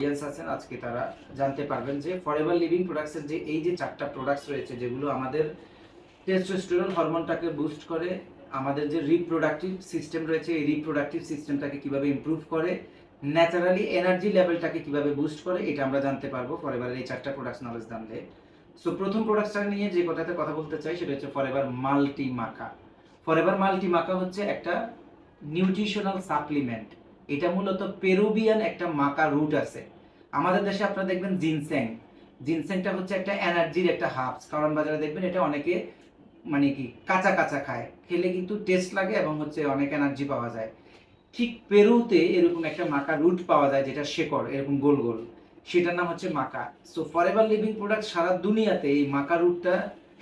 Audience আছেন, আজকে তারা জানতে পারবেন যে ফরএভার লিভিং প্রোডাক্টসের যে এই যে চারটা প্রোডাক্টস রয়েছে, যেগুলো আমাদের টেস্টোস্টেরন হরমোনটাকে বুস্ট করে, আমাদের যে রিপ্রোডাক্টিভ সিস্টেম রয়েছে, এই রিপ্রোডাক্টিভ সিস্টেমটাকে কীভাবে ইমপ্রুভ করে ন্যাচারালি এনার্জি লেভেলটাকে কীভাবে বুস্ট করে, এটা আমরা জানতে পারব ফরএভারের এই চারটা প্রোডাক্টস নলেজ জানলে। সো প্রথম প্রোডাক্টসটা নিয়ে যে কথাতে কথা বলতে চাই, সেটা হচ্ছে Forever multi maca Forever multi maca হচ্ছে একটা নিউট্রিশনাল সাপ্লিমেন্ট এটা মূলত পেরুবিয়ান একটা মাকা রুট আছে। আমাদের দেশে আপনারা দেখবেন জিনসেং। জিনসেংটা হচ্ছে একটা এনার্জির একটা হাবস। কারণ বাজারে দেখবেন এটা অনেকে মানে কি, কাঁচা কাঁচা খায়। খেলে কিন্তু টেস্ট লাগে এবং হচ্ছে অনেক এনার্জি পাওয়া যায়। ঠিক পেরুতে এরকম একটা মাকা রুট পাওয়া যায় যেটা শেকড়, এরকম গোল গোল। সেটার নাম হচ্ছে maca. So Forever Living product সারা দুনিয়াতে এই মাকা রুটটা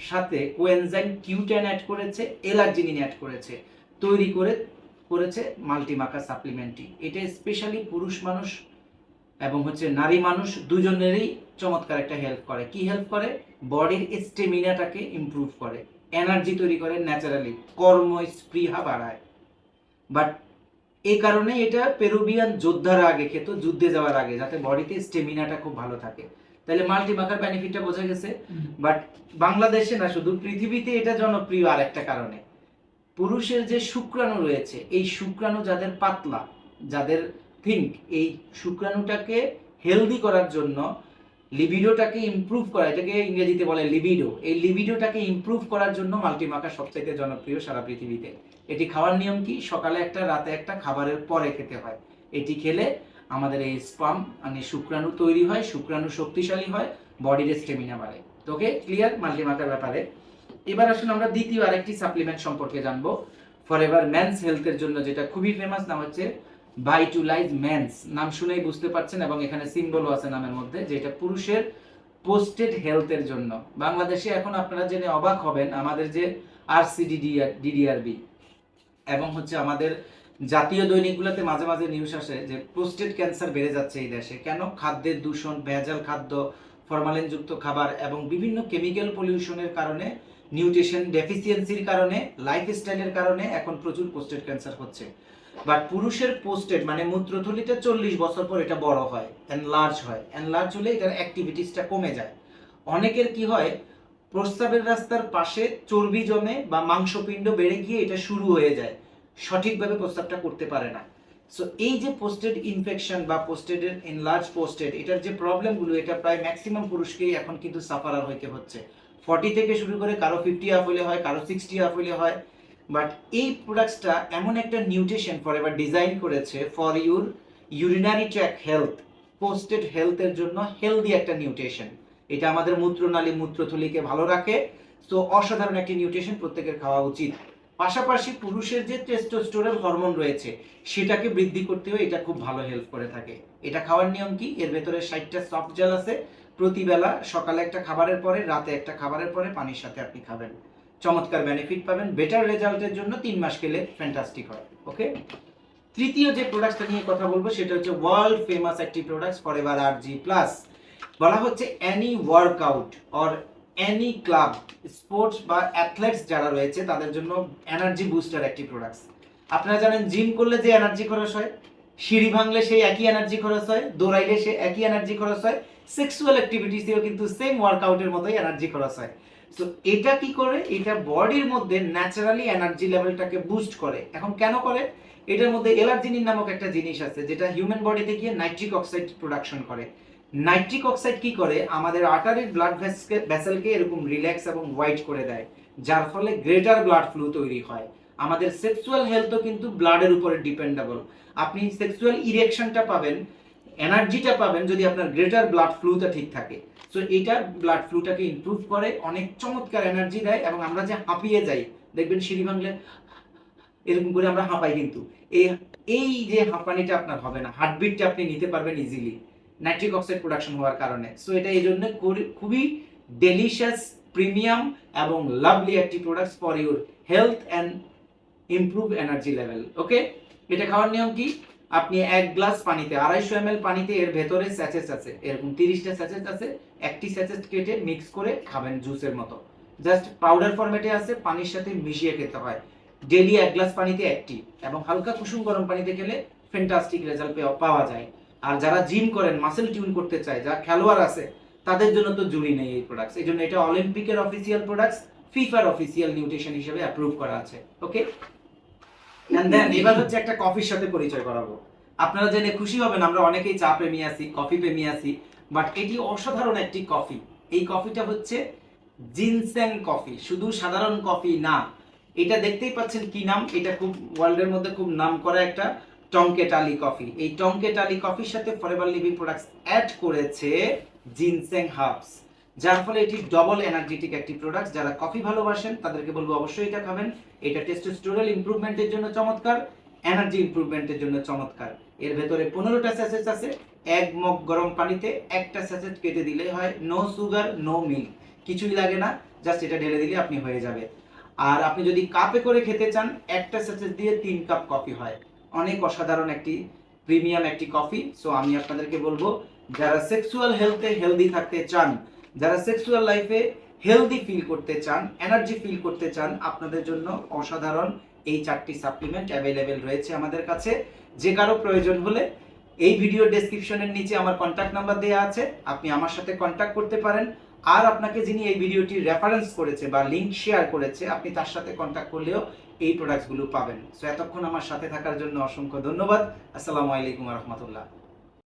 সাথে কোয়েনজাইম কিউটেন অ্যাড করেছে, এলার্জিনিন অ্যাড করেছে। তৈরি করে করেছে মাল্টি মাকা সাপ্লিমেন্টটি এটা স্পেশালি পুরুষ মানুষ এবং হচ্ছে নারী মানুষ দুজনেরই চমৎকার একটা হেল্প করে। কি হেল্প করে? বডির স্টেমিনাটাকে ইমপ্রুভ করে। এনার্জি তৈরি করে ন্যাচারালি কর্ম স্পৃহা বাড়ায়। বাট এই কারণে এটা পেরুবিয়ান যোদ্ধারা আগে খেত যুদ্ধে যাওয়ার আগে যাতে বডিতে স্টেমিনাটা খুব ভালো থাকে। তাহলে মাল্টি মাকার বেনিফিটটা বোঝা গেছে। বাট বাংলাদেশে না শুধু পৃথিবীতে এটা জনপ্রিয় আর একটা কারণে। পুরুষের যে শুক্রাণু রয়েছে, এই শুক্রাণু যাদের পাতলা, যাদের থিঙ্ক এই শুক্রাণুটাকে হেলদি করার জন্য লিবিডোটাকে ইমপ্রুভ করা, এটাকে ইংরেজিতে বলে লিবিডো এই লিবিডোটাকে ইমপ্রুভ করার জন্য মাল্টিমাকা সবচাইতে জনপ্রিয় সারা পৃথিবীতে। এটি খাওয়ার নিয়ম কি? সকালে একটা, রাতে একটা, খাবারের পরে খেতে হয়। এটি খেলে আমাদের এই স্পাম মানে শুক্রাণু তৈরি হয়, শুক্রাণু শক্তিশালী হয় বডির স্টেমিনা বাড়ে। ওকে ক্লিয়ার মাল্টিমাকার ব্যাপারে। এবার আসুন আমরা দ্বিতীয় আরেকটি সাপ্লিমেন্ট সম্পর্কে জানব। ফর এভার ম্যানস হেলথের জন্য যেটা খুবই ফেমাস নাম হচ্ছে ভাইটুলাইজ মেন্স নাম শুনেই বুঝতে পারছেন এবং এখানে সিম্বলও আছে নামের মধ্যে, যেটা পুরুষের পোস্টেড হেলথের জন্য। বাংলাদেশে এখন আপনারা জেনে অবাক হবেন আমাদের যে আরসিডিডি ডিডিআরবি এবং হচ্ছে আমাদের জাতীয় দৈনিকগুলোতে মাঝে মাঝে নিউজ আসে যে প্রোস্টেট ক্যান্সার বেড়ে যাচ্ছে এই দেশে। কেন? খাদ্যের দূষণ, ভেজাল খাদ্য ফরমালিনযুক্ত খাবার এবং বিভিন্ন কেমিক্যাল পলিউশনের কারণে, নিউট্রিশন ডেফিসিয়েন্সির কারণে, লাইফস্টাইলের কারণে এখন প্রচুর পোস্টেড ক্যান্সার হচ্ছে। বাট পুরুষের পোস্টেড মানে মূত্রথলিতে চল্লিশ বছর পর এটা বড় হয় এনলার্জ হয়। এনলার্জ হলে এটার অ্যাক্টিভিটিসটা কমে যায়। অনেকের কি হয়, প্রস্রাবের রাস্তার পাশে চর্বি জমে বা মাংসপিণ্ড বেড়ে গিয়ে এটা শুরু হয়ে যায়। সঠিকভাবে প্রস্রাবটা করতে পারে না। সো এই যে পোস্টেড ইনফেকশন বা পোস্টেডের এনলার্জ পোস্টেড এটার যে প্রবলেমগুলো এটা প্রায় ম্যাক্সিমাম পুরুষকেই এখন কিন্তু সাফারার হইতে হচ্ছে। ফর্টি থেকে শুরু করে কারও ফিফটি আপ হলে হয়, কারও সিক্সটি আপ হলে হয়। বাট এই প্রোডাক্টসটা এমন একটা নিউট্রিশন ফর এবার ডিজাইন করেছে for your urinary tract health prostate হেলথের জন্য হেলদি একটা নিউট্রিশন এটা আমাদের মূত্রনালী, মূত্রথলিকে ভালো রাখে। তো অসাধারণ একটি নিউট্রিশন প্রত্যেকের খাওয়া উচিত। পাশাপাশি পুরুষের যে টেস্টোস্টেরন হরমোন রয়েছে, সেটাকে বৃদ্ধি করতেও এটা খুব ভালো হেল্প করে থাকে। এটা খাওয়ার নিয়ম কি? এর ভেতরে ষাটটা সফট জেল আছে। প্রতিবেলা সকালে একটা খাবারের পরে, রাতে একটা খাবারের পরে পানির সাথে আপনি খাবেন। চমৎকার বেনিফিট পাবেন। বেটার রেজাল্টের জন্য তিন মাস খেলে ফ্যান্টাস্টিক হয় ওকে তৃতীয় যে প্রোডাক্টটা নিয়ে কথা বলব, সেটা হচ্ছে ওয়ার্ল্ড ফেমাস একটি product for ever R G plus বলা হচ্ছে any workout or any club sports বা অ্যাথলেটস যারা রয়েছে, তাদের জন্য এনার্জি বুস্টার একটি প্রোডাক্টস আপনারা জানেন জিম করলে যে এনার্জি খরচ হয়, সিঁড়ি ভাঙলে সেই একই এনার্জি খরচ হয়, দৌড়াইলে সে একই এনার্জি খরচ হয় সেক্সুয়াল অ্যাক্টিভিটিসেও কিন্তু সেম ওয়ার্কআউটের মতোই এনার্জি খরচ হয়। তো এটা কি করে? এটা বডির মধ্যে ন্যাচারালি এনার্জি লেভেলটাকে বুস্ট করে। এখন কেন করে? এটার মধ্যে এলার্জিনিন নামক একটা জিনিস আছে, যেটা হিউম্যান বডিতে গিয়ে নাইট্রিক অক্সাইড প্রোডাকশন করে। নাইট্রিক অক্সাইড কি করে? আমাদের আর্টারির ব্লাড ভেসেলকে এরকম রিল্যাক্স এবং হোয়াইট করে দেয়, যার ফলে গ্রেটার ব্লাড ফ্লু তৈরি হয়। আমাদের সেক্সুয়াল হেলথও কিন্তু ব্লাডের উপরে ডিপেন্ডেবল আপনি সেক্সুয়াল ইরেকশনটা পাবেন এনার্জিটা পাবেন যদি আপনার গ্রেটার ব্লাড ফ্লুটা ঠিক থাকে। সো এটা ব্লাড ফ্লুটাকে ইমপ্রুভ করে, অনেক চমৎকার এনার্জি দেয় এবং আমরা যে হাঁপিয়ে যাই, দেখবেন সিঁড়ি ভাঙলে এরকম করে আমরা হাঁপাই কিন্তু। এই এই যে হাঁপানিটা আপনার হবে না হার্টবিটটা আপনি নিতে পারবেন ইজিলি নাইট্রিক অক্সাইড প্রোডাকশন হওয়ার কারণে। সো এটা এই জন্য খুবই ডেলিশিয়াস প্রিমিয়াম এবং লাভলি একটি products for your health and improve energy level okay এটা খাওয়ার নিয়ম কি? আপনি এক গ্লাস পানিতে, আড়াইশো এম পানিতে এর ভেতরে স্যাচেস আছে। এরকম তিরিশটা স্যাচেস আছে, একটি স্যাচেস কেটে মিক্স করে খাবেন জুসের মতো। জাস্ট পাউডার ফরম্যাটে আছে, পানির সাথে মিশিয়ে খেতে হয়। ডেলি এক গ্লাস পানিতে একটি এবং হালকা কুসুম গরম পানিতে খেলে ফ্যান্টাস্টিক রেজাল্ট পাওয়া যায়। আর যারা জিম করেন মাসেল টিউন করতে চায়, যারা খেলোয়াড় আছে, তাদের জন্য তো জুড়ি নেই এই প্রোডাক্টস এই জন্য এটা অলিম্পিকের অফিসিয়াল প্রোডাক্টস ফিফার অফিসিয়াল নিউট্রিশন হিসেবে অ্যাপ্রুভ করা আছে ওকে এন্ড দেন এবার হচ্ছে একটা কফির সাথে পরিচয় করাবো। আপনারা জেনে খুশি হবেন, আমরা অনেকেই চা প্রেমী আছি কফি প্রেমী আছি বাট এটি অসাধারণ একটি কফি এই কফিটা হচ্ছে জিনসেং কফি শুধু সাধারণ কফি না। এটা দেখতেই পাচ্ছেন কি নাম? এটা খুব ওয়ার্ল্ডের মধ্যে খুব নাম করা একটা টংকেটালি কফি। এই টংকেটালি কফির সাথে ফরএভার লিভিং প্রোডাক্টস অ্যাড করেছে জিনসেং হার্বস যার ফলে এটি ডবল এনার্জেটিক একটি প্রোডাক্ট যারা কফি ভালোবাসেন, তাদেরকে বলব অবশ্যই এটা খাবেন। এটা টেস্টোস্টেরল ইমপ্রুভমেন্টের জন্য চমৎকার এনার্জি ইমপ্রুভমেন্টের জন্য চমৎকার। এর ভেতরে পনেরোটা স্যাচেট আছে। এক মগ গরম পানিতে একটা স্যাসেজ কেটে দিলে হয় নো সুগার নো মিল্ক কিছুই লাগে না জাস্ট এটা ঢেলে দিলে আপনি হয়ে যাবে। আর আপনি যদি কাপে করে খেতে চান, একটা স্যাচেট দিয়ে তিন কাপ কফি হয়। অনেক অসাধারণ একটি প্রিমিয়াম একটি কফি। সো আমি আপনাদেরকে বলব, যারা সেক্সুয়াল হেলথে হেলদি থাকতে চান, যারা সেক্সুয়াল লাইফে হেলদি ফিল করতে চান এনার্জি ফিল করতে চান, আপনাদের জন্য অসাধারণ এই চারটি সাপ্লিমেন্ট অ্যাভেলেবেল রয়েছে আমাদের কাছে। যে কারও প্রয়োজন হলে এই ভিডিও ডেসক্রিপশনের নিচে আমার কন্ট্যাক্ট নাম্বার দেওয়া আছে, আপনি আমার সাথে কন্ট্যাক্ট করতে পারেন। আর আপনাকে যিনি এই ভিডিওটি রেফারেন্স করেছে বা লিঙ্ক শেয়ার করেছে, আপনি তার সাথে কন্ট্যাক্ট করলেও এই প্রোডাক্টসগুলো পাবেন। সো এতক্ষণ আমার সাথে থাকার জন্য অসংখ্য ধন্যবাদ। আসসালামু আলাইকুম রহমতুল্লাহ।